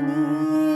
জানি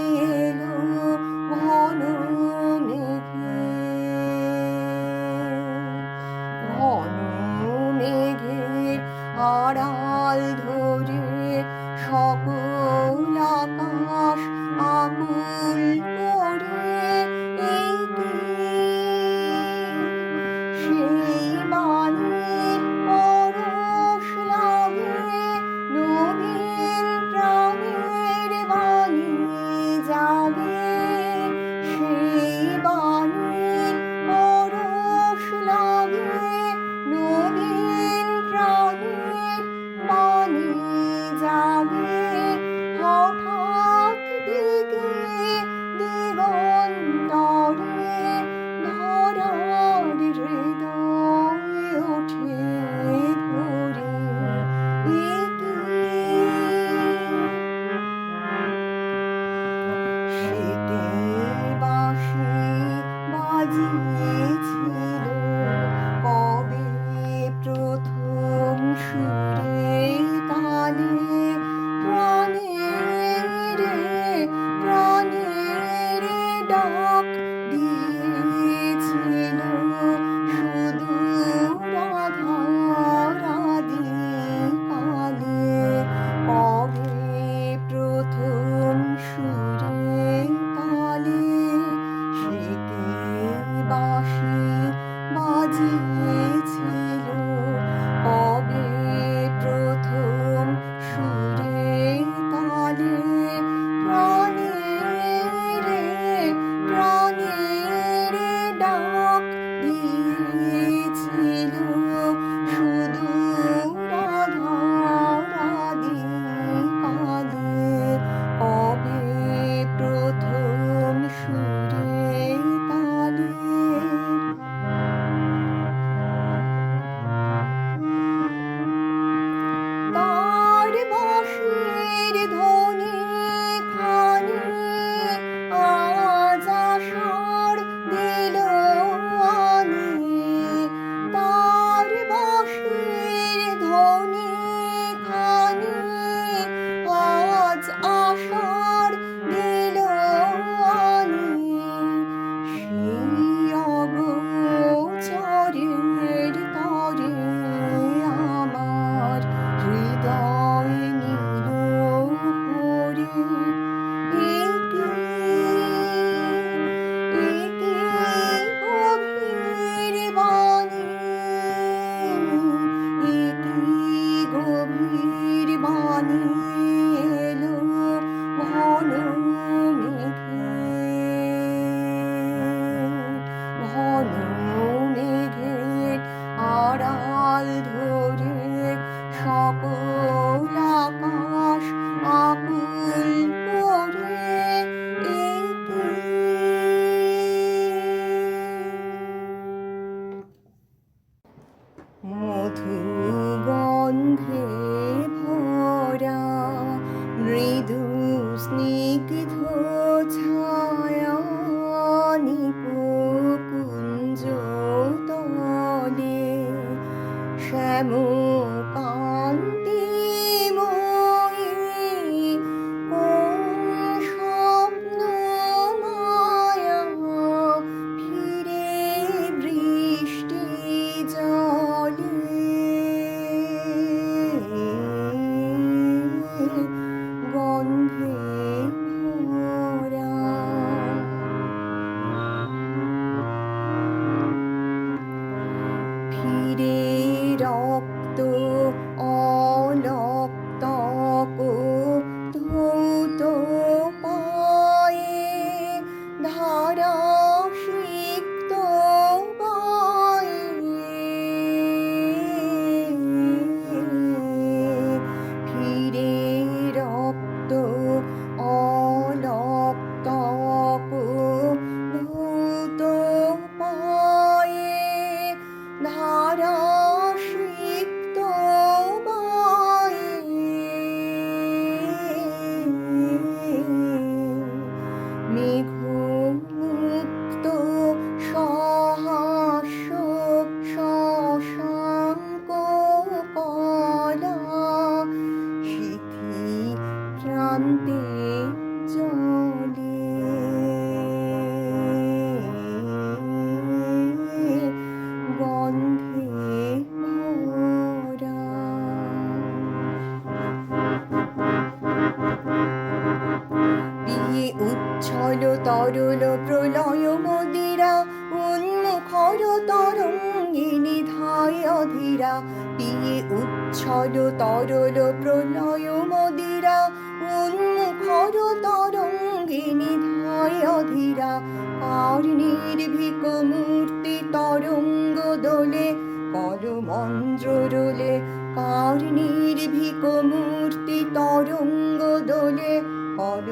Oh, no. শান্তি চলে। গন্ধে মোরা উচ্ছল তরল উচ্ছল তরল প্রলয় মদিরা, উন্মুখর তরঙ্গিনী ধায় ধীরা আর নির্ভীক মূর্তি তরঙ্গ দোলে কর মন্ত্র রোলে। কার নির্ভীক মূর্তি তরঙ্গ দোলে কর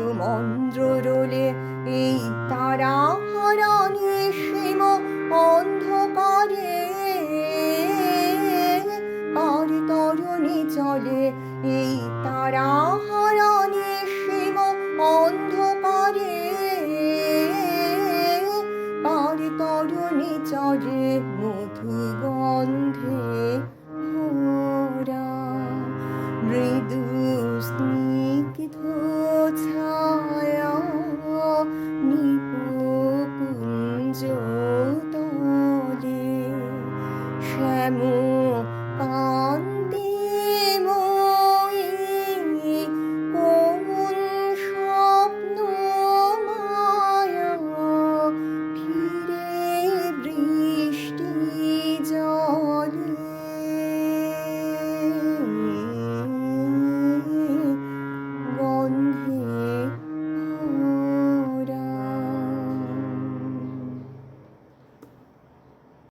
প্রাণে চলে। এই তারা হারানে শিব অন্ধকারে কার তরণে চলে মধু গন্ধে মৃদু স্নিগ্ধ ছায়া নিপুঞ্জ তলে, শ্যাম পা